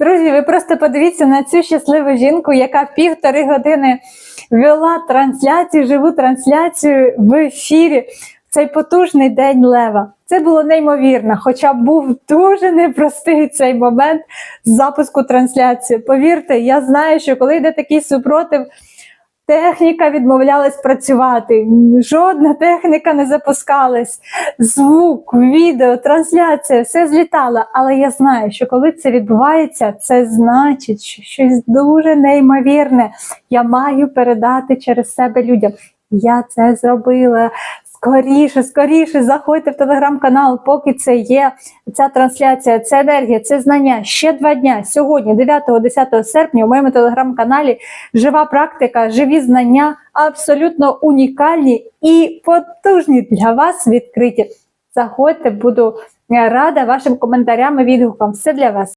Друзі, ви просто подивіться на цю щасливу жінку, яка півтори години вела трансляцію, живу трансляцію в ефірі. Цей потужний день Лева. Це було неймовірно, хоча був дуже непростий цей момент запуску трансляції. Повірте, я знаю, що коли йде такий супротив, техніка відмовлялась працювати. Жодна техніка не запускалась. Звук, відео, трансляція, все злітало. Але я знаю, що коли це відбувається, це значить, що щось дуже неймовірне. Я маю передати через себе людям. Я це зробила. Скоріше, скоріше заходьте в телеграм-канал, поки це є ця трансляція, це енергія, це знання. Ще два дня. Сьогодні, 9-10 серпня, у моєму телеграм-каналі жива практика, живі знання, абсолютно унікальні і потужні для вас відкриті. Заходьте, буду рада вашим коментарям і відгукам. Все для вас.